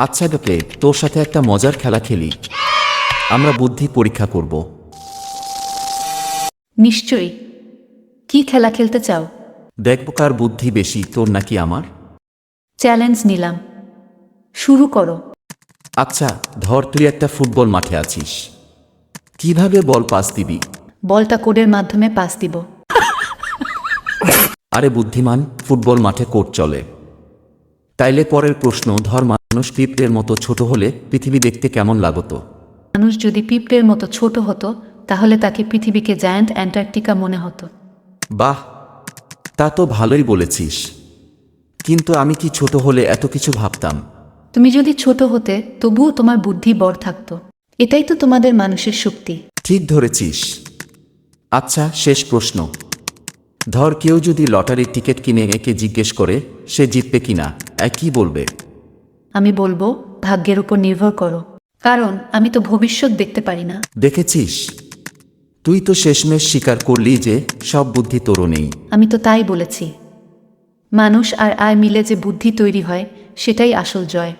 আচ্ছা ডকে তোর সাথে একটা মজার খেলা খেলি। আমরা বুদ্ধি পরীক্ষা করব। নিশ্চয়ই। কি খেলা খেলতে চাও? দেখব কার বুদ্ধি বেশি তোর নাকি আমার? চ্যালেঞ্জ নিলাম। শুরু করো। আচ্ছা ধর তুই একটা ফুটবল মাঠে আছিস। কীভাবে বল পাস দিবি? বলটা কোডের মাধ্যমে পাস দিব। আরে বুদ্ধিমান ফুটবল মাঠে কোর্ট চলে। তাইলে পরের প্রশ্ন ধর মানুষ পিঁপড়ের মতো ছোট হলে পৃথিবী দেখতে কেমন লাগতো? মানুষ যদি পিঁপড়ের মতো ছোট হতো তাহলে তাকে পৃথিবীকে জায়ান্ট অ্যান্টার্কটিকা মনে হতো। বাহ! তা তো ভালোই বলেছিস। কিন্তু আমি কি ছোট হলে এত কিছু ভাবতাম? তুমি যদি ছোট হতে তবুও তোমার বুদ্ধি বড় থাকতো। এটাই তো তোমাদের মানুষের শক্তি। ঠিক ধরেছিস। আচ্ছা শেষ প্রশ্ন। ধর কেউ যদি লটারির টিকিট কিনে একে জিজ্ঞেস করে সে জিতবে কিনা? একই বলবে? আমি বলব ভাগ্যের উপর নির্ভর করো। কারণ আমি তো ভবিষ্যৎ দেখতে পারি না। দেখেছিস? তুই তো শেষমেশ স্বীকার করলি যে সব বুদ্ধি তোরও নেই। আমি তো তাই বলেছি। মানুষ আর আয় মিলে যে বুদ্ধি তৈরি হয় সেটাই আসল জয়।